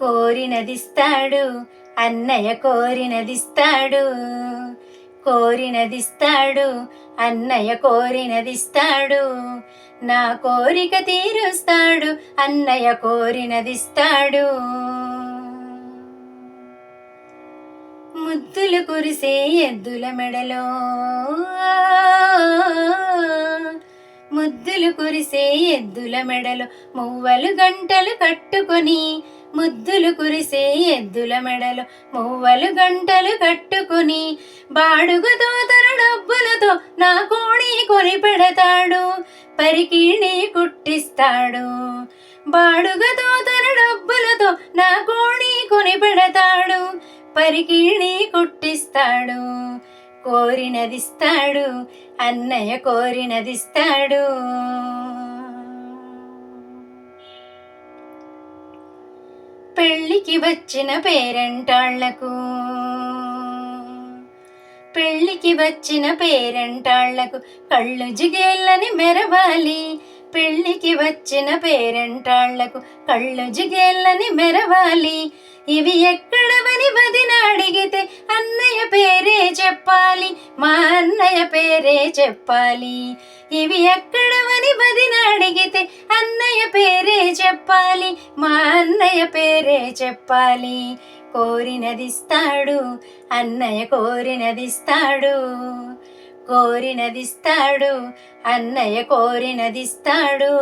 కోరినదిస్తాడు అన్నయ్య కోరినదిస్తాడు. కోరినదిస్తాడు అన్నయ్య కోరినదిస్తాడు. నా కోరిక తీరుస్తాడు అన్నయ్య కోరినదిస్తాడు. ముద్దులు కురిసే ఎద్దుల మెడలో ముద్దులు కురిసే ఎద్దుల మెడలో మువ్వలు గంటలు కట్టుకొని ముద్దులు కురిసే ఎద్దుల మెడలు మువ్వలు గంటలు కట్టుకొని బాడుగ తన డబ్బులతో నా కోడి కొని పెడతాడు పరికిణి కుట్టిస్తాడు. బాడుగతో తన డబ్బులతో నా కోడి కొని పెడతాడు పరికిణి కుట్టిస్తాడు. కోరినదిస్తాడు అన్నయ్య కోరినదిస్తాడు. పెళ్ళికి వచ్చిన పేరంటాళ్ళకు. పెళ్ళికి వచ్చిన పేరంటాళ్ళకు కళ్ళు జిగేళ్ళని మెరవాలి. పెళ్ళికి వచ్చిన పేరంటాళ్ళకు కళ్ళు జిగేళ్ళని మెరవాలి. ఇవి ఎక్కడవని వదిన అడిగితే అన్నయ్య పేరే చెప్పాలి. మా అన్నయ్య పేరే చెప్పాలి. ఇవి ఎక్కడవని వదిన అడిగితే చెప్పాలి మా అన్నయ్య పేరే చెప్పాలి. కోరినదిస్తాడు అన్నయ్య కోరినదిస్తాడు. కోరినదిస్తాడు అన్నయ్య కోరినదిస్తాడు.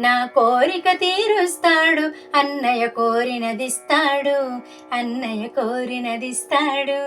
నా కోరిక తీరుస్తాడు అన్నయ్య కోరినదిస్తాడు. అన్నయ్య కోరినదిస్తాడు.